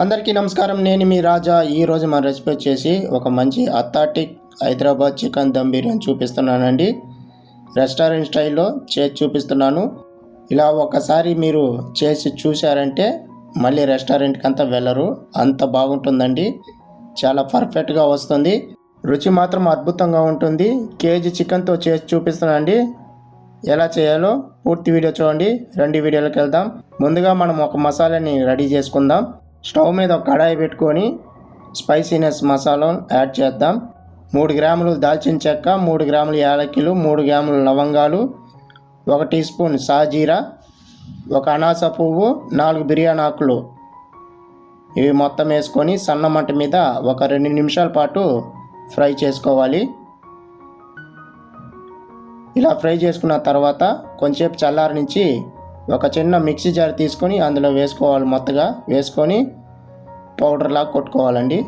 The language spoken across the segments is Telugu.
అందరికీ నమస్కారం. నేను మీ రాజా. ఈరోజు మన రెసిపీ వచ్చేసి ఒక మంచి అథాటిక్ హైదరాబాద్ చికెన్ దమ్ బిర్యానీ చూపిస్తున్నానండి. రెస్టారెంట్ స్టైల్లో చేసి చూపిస్తున్నాను. ఇలా ఒకసారి మీరు చేసి చూశారంటే మళ్ళీ రెస్టారెంట్కి అంతా వెళ్ళరు. అంత బాగుంటుందండి. చాలా పర్ఫెక్ట్గా వస్తుంది. రుచి మాత్రం అద్భుతంగా ఉంటుంది. కేజీ చికెన్తో చేసి చూపిస్తున్నానండి. ఎలా చేయాలో పూర్తి వీడియో చూడండి. రెండు వీడియోలకు వెళ్దాం. ముందుగా మనం ఒక మసాలాని రెడీ చేసుకుందాం. స్టవ్ మీద ఒక కడాయి పెట్టుకొని స్పైసీనెస్ మసాలా యాడ్ చేద్దాం. మూడు గ్రాములు దాల్చిన చెక్క మూడు గ్రాములు యాలకిలు మూడు గ్రాములు లవంగాలు ఒక టీ స్పూన్ సాజీరా ఒక అనాస పువ్వు నాలుగు బిర్యానీ ఆకులు. ఇవి మొత్తం వేసుకొని సన్న మంట మీద ఒక రెండు నిమిషాల పాటు ఫ్రై చేసుకోవాలి. ఇలా ఫ్రై చేసుకున్న తర్వాత కొంచెంసేపు చల్లారి నుంచి ఒక చిన్న మిక్సీ జార్ తీసుకొని అందులో వేసుకోవాలి మొత్తగా. వేసుకొని పౌడర్లా కొట్టుకోవాలండి.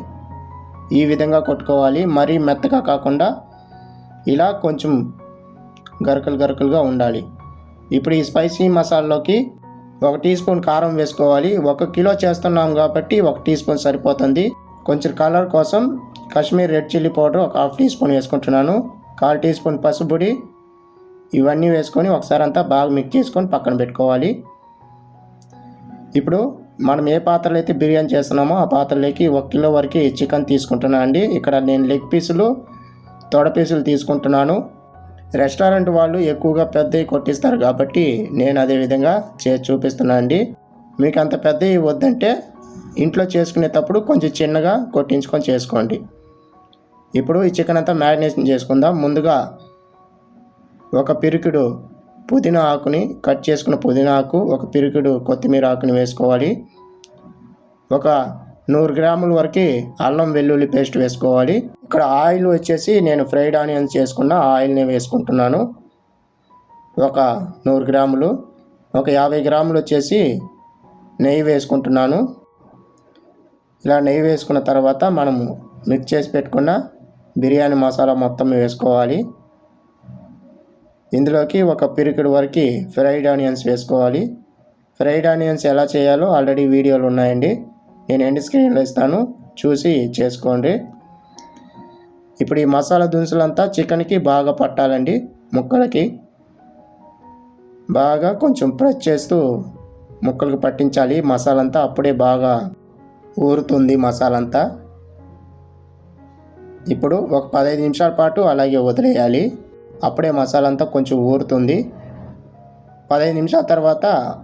ఈ విధంగా కొట్టుకోవాలి. మరీ మెత్తగా కాకుండా ఇలా కొంచెం గరకలు గరకలుగా ఉండాలి. ఇప్పుడు ఈ స్పైసీ మసాలాలోకి ఒక టీ స్పూన్ కారం వేసుకోవాలి. ఒక కిలో చేస్తున్నాం కాబట్టి ఒక టీ స్పూన్ సరిపోతుంది. కొంచెం కలర్ కోసం కాశ్మీర్ రెడ్ చిల్లీ పౌడర్ ఒక హాఫ్ టీ స్పూన్ వేసుకుంటున్నాను. కాల్ టీ స్పూన్ పసుపుడి ఇవన్నీ వేసుకొని ఒకసారి అంతా బాగా మిక్స్ చేసుకొని పక్కన పెట్టుకోవాలి. ఇప్పుడు మనం ఏ పాత్రలో అయితే బిర్యానీ చేస్తున్నామో ఆ పాత్రలోకి ఒక కిలో వరకు చికెన్ తీసుకుంటున్నాను అండి. ఇక్కడ నేను లెగ్ పీసులు తొడ పీసులు తీసుకుంటున్నాను. రెస్టారెంట్ వాళ్ళు ఎక్కువగా పెద్దవి కొట్టిస్తారు కాబట్టి నేను అదే విధంగా చే చూపిస్తున్నాను అండి. మీకు అంత పెద్దవి వద్దంటే ఇంట్లో చేసుకునేటప్పుడు కొంచెం చిన్నగా కొట్టించుకొని చేసుకోండి. ఇప్పుడు ఈ చికెన్ అంతా మ్యారినేషన్ చేసుకుందాం. ముందుగా ఒక పిరికిడు పుదీనా ఆకుని కట్ చేసుకున్న పుదీనా ఆకు ఒక పిరికిడు కొత్తిమీర ఆకుని వేసుకోవాలి. ఒక నూరు గ్రాముల వరకు అల్లం వెల్లుల్లి పేస్ట్ వేసుకోవాలి. ఇక్కడ ఆయిల్ వచ్చేసి నేను ఫ్రైడ్ ఆనియన్స్ చేసుకున్న ఆయిల్ని వేసుకుంటున్నాను. ఒక నూరు గ్రాములు ఒక యాభై గ్రాములు వచ్చేసి నెయ్యి వేసుకుంటున్నాను. ఇలా నెయ్యి వేసుకున్న తర్వాత మనము మిక్స్ చేసి పెట్టుకున్న బిర్యానీ మసాలా మొత్తం వేసుకోవాలి. ఇందులోకి ఒక పిరికిడు వరకు ఫ్రైడ్ ఆనియన్స్ వేసుకోవాలి. ఫ్రైడ్ ఆనియన్స్ ఎలా చేయాలో ఆల్రెడీ వీడియోలు ఉన్నాయండి. నేను ఎండ్ స్క్రీన్లో ఇస్తాను. చూసి చేసుకోండి. ఇప్పుడు ఈ మసాలా దినుసులంతా చికెన్కి బాగా పట్టాలండి. ముక్కలకి బాగా కొంచెం ప్రెస్ చేస్తూ ముక్కలకు పట్టించాలి. మసాలంతా అప్పుడే బాగా ఊరుతుంది మసాలంతా. ఇప్పుడు ఒక పదహైదు నిమిషాల పాటు అలాగే వదిలేయాలి. అప్పుడే మసాలా అంతా కొంచెం ఊరుతుంది. పదహైదు నిమిషాల తర్వాత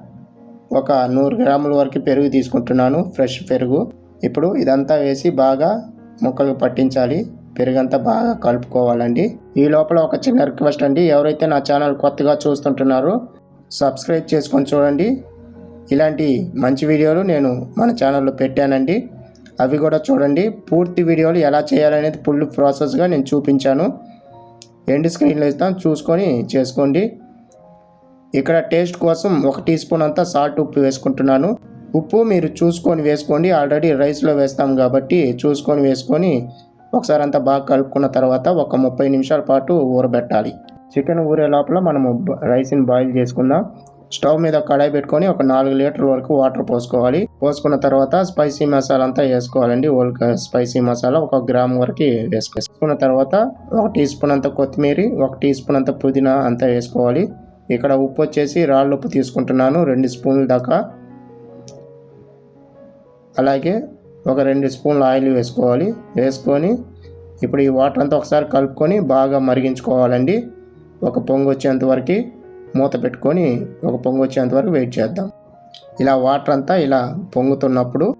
ఒక నూరు గ్రాముల వరకు పెరుగు తీసుకుంటున్నాను ఫ్రెష్ పెరుగు. ఇప్పుడు ఇదంతా వేసి బాగా ముక్కలు పట్టించాలి. పెరుగంతా బాగా కలుపుకోవాలండి. ఈ లోపల ఒక చిన్న రిక్వెస్ట్ అండి. ఎవరైతే నా ఛానల్ కొత్తగా చూస్తుంటున్నారో సబ్స్క్రైబ్ చేసుకొని చూడండి. ఇలాంటి మంచి వీడియోలు నేను మన ఛానల్లో పెట్టానండి. అవి కూడా చూడండి. పూర్తి వీడియోలు ఎలా చేయాలనేది ఫుల్ ప్రాసెస్గా నేను చూపించాను. ఎండ్ స్క్రీన్లో ఇస్తాను చూసుకొని చేసుకోండి. ఇక్కడ టేస్ట్ కోసం ఒక టీ స్పూన్ అంతా సాల్ట్ ఉప్పు వేసుకుంటున్నాను. ఉప్పు మీరు చూసుకొని వేసుకోండి. ఆల్రెడీ రైస్లో వేస్తాం కాబట్టి చూసుకొని వేసుకొని ఒకసారి అంతా బాగా కలుపుకున్న తర్వాత ఒక ముప్పై నిమిషాల పాటు ఊరబెట్టాలి. చికెన్ ఊరే లోపల మనము రైస్ని బాయిల్ చేసుకుందాం. స్టవ్ మీద కడాయి పెట్టుకొని ఒక నాలుగు లీటర్ వరకు వాటర్ పోసుకోవాలి. పోసుకున్న తర్వాత స్పైసీ మసాలా అంతా వేసుకోవాలండి. ఓల్ స్పైసీ మసాలా ఒక గ్రామ్ వరకు వేసుకో- వేసుకున్న తర్వాత ఒక టీ స్పూన్ అంత కొత్తిమీర ఒక టీ స్పూన్ అంత పుదీనా అంతా వేసుకోవాలి. ఇక్కడ ఉప్పు వచ్చేసి రాళ్ళు ఉప్పు తీసుకుంటున్నాను రెండు స్పూన్ల దాకా. అలాగే ఒక రెండు స్పూన్ల ఆయిల్ వేసుకోవాలి. వేసుకొని ఇప్పుడు ఈ వాటర్ అంతా ఒకసారి కలుపుకొని బాగా మరిగించుకోవాలండి. ఒక పొంగు వచ్చేంత వరకు. మూత పెట్టుకొని ఒక పొంగు వచ్చేంత వరకు వెయిట్ చేద్దాం. ఇలా వాటర్ అంతా ఇలా పొంగుతున్నప్పుడు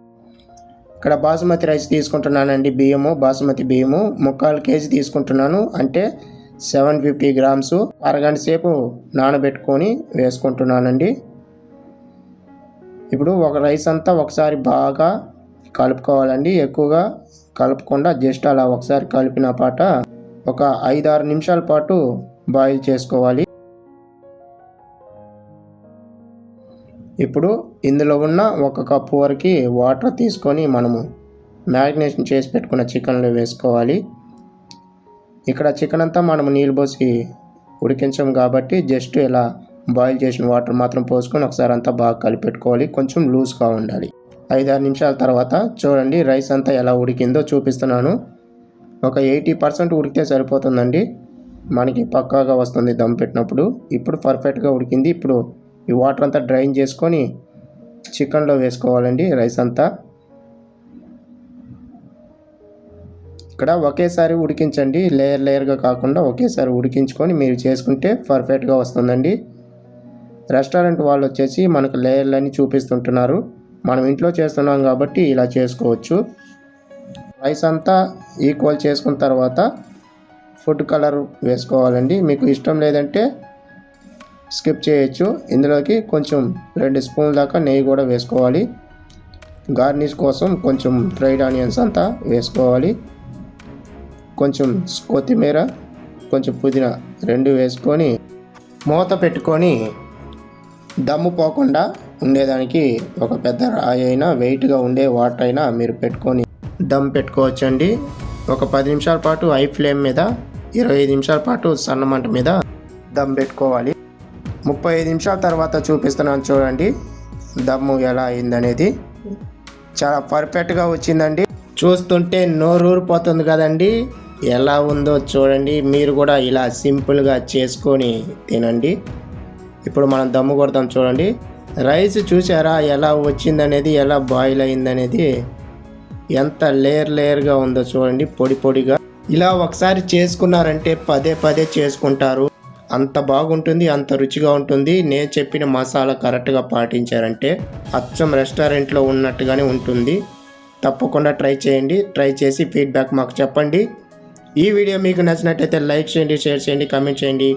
ఇక్కడ బాసుమతి రైస్ తీసుకుంటున్నానండి బియ్యము బాసుమతి బియ్యము. ముక్కాలు కేజీ తీసుకుంటున్నాను. అంటే సెవెన్ ఫిఫ్టీ గ్రామ్స్ అరగంట సేపు నానబెట్టుకొని వేసుకుంటున్నానండి. ఇప్పుడు ఒక రైస్ అంతా ఒకసారి బాగా కలుపుకోవాలండి. ఎక్కువగా కలుపుకుండా జస్ట్ అలా ఒకసారి కలిపిన పాట ఒక ఐదు ఆరు నిమిషాల పాటు బాయిల్ చేసుకోవాలి. ఇప్పుడు ఇందులో ఉన్న ఒక కప్పు వరకు వాటర్ తీసుకొని మనము మ్యారినేషన్ చేసి పెట్టుకున్న చికెన్లో వేసుకోవాలి. ఇక్కడ చికెన్ అంతా మనం నీళ్ళు పోసి ఉడికించాం కాబట్టి జస్ట్ ఇలా బాయిల్ చేసిన వాటర్ మాత్రం పోసుకొని ఒకసారి అంతా బాగా కలిపెట్టుకోవాలి. కొంచెం లూజ్గా ఉండాలి. ఐదారు నిమిషాల తర్వాత చూడండి రైస్ అంతా ఎలా ఉడికిందో చూపిస్తున్నాను. ఒక ఎయిటీ పర్సెంట్ ఉడికితే సరిపోతుందండి. మనకి పక్కాగా వస్తుంది దమ్ పెట్టినప్పుడు. ఇప్పుడు పర్ఫెక్ట్గా ఉడికింది. ఇప్పుడు ఈ వాటర్ అంతా డ్రైన్ చేసుకొని చికెన్లో వేసుకోవాలండి రైస్ అంతా. ఇక్కడ ఒకేసారి ఉడికించండి లేయర్ లేయర్గా కాకుండా ఒకేసారి ఉడికించుకొని మీరు చేసుకుంటే పర్ఫెక్ట్గా వస్తుందండి. రెస్టారెంట్ వాళ్ళు వచ్చేసి మనకు లేయర్లని చూపిస్తుంటున్నారు. మనం ఇంట్లో చేస్తున్నాం కాబట్టి ఇలా చేసుకోవచ్చు. రైస్ అంతా ఈక్వల్ చేసుకున్న తర్వాత ఫుడ్ కలర్ వేసుకోవాలండి. మీకు ఇష్టం లేదంటే స్కిప్ చేయొచ్చు. ఇందులోకి కొంచెం రెండు స్పూన్ల దాకా నెయ్యి కూడా వేసుకోవాలి. గార్నిష్ కోసం కొంచెం ఫ్రైడ్ ఆనియన్స్ అంతా వేసుకోవాలి. కొంచెం కొత్తిమీర కొంచెం పుదీనా రెండు వేసుకొని మూత పెట్టుకొని దమ్ము పోకుండా ఉండేదానికి ఒక పెద్ద రాయి అయినా వెయిట్గా ఉండే వాటర్ అయినా మీరు పెట్టుకొని దమ్ పెట్టుకోవచ్చండి. ఒక పది నిమిషాల పాటు హై ఫ్లేమ్ మీద ఇరవై ఐదు నిమిషాల పాటు సన్న మంట మీద దమ్ పెట్టుకోవాలి. ముప్పై ఐదు నిమిషాల తర్వాత చూపిస్తున్నాను చూడండి. దమ్ము ఎలా అయిందనేది. చాలా పర్ఫెక్ట్గా వచ్చిందండి. చూస్తుంటే నోరూరిపోతుంది కదండి. ఎలా ఉందో చూడండి. మీరు కూడా ఇలా సింపుల్గా చేసుకొని తినండి. ఇప్పుడు మనం దమ్ము కొడతాం చూడండి. రైస్ చూసారా ఎలా వచ్చిందనేది ఎలా బాయిల్ అయిందనేది. ఎంత లేయర్ లేయర్గా ఉందో చూడండి. పొడి పొడిగా. ఇలా ఒకసారి చేసుకున్నారంటే పదే పదే చేసుకుంటారు. అంత బాగుంటుంది అంత రుచిగా ఉంటుంది. నేను చెప్పిన మసాలా కరెక్ట్గా పాటించారంటే అచ్చం రెస్టారెంట్లో ఉన్నట్టుగానే ఉంటుంది. తప్పకుండా ట్రై చేయండి. ట్రై చేసి ఫీడ్బ్యాక్ మాకు చెప్పండి. ఈ వీడియో మీకు నచ్చినట్టయితే లైక్ చేయండి షేర్ చేయండి కామెంట్ చేయండి.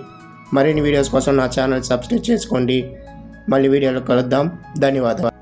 మరిన్ని వీడియోస్ కోసం నా ఛానల్ సబ్స్క్రైబ్ చేసుకోండి. మళ్ళీ వీడియోలో కలుద్దాం. ధన్యవాదాలు.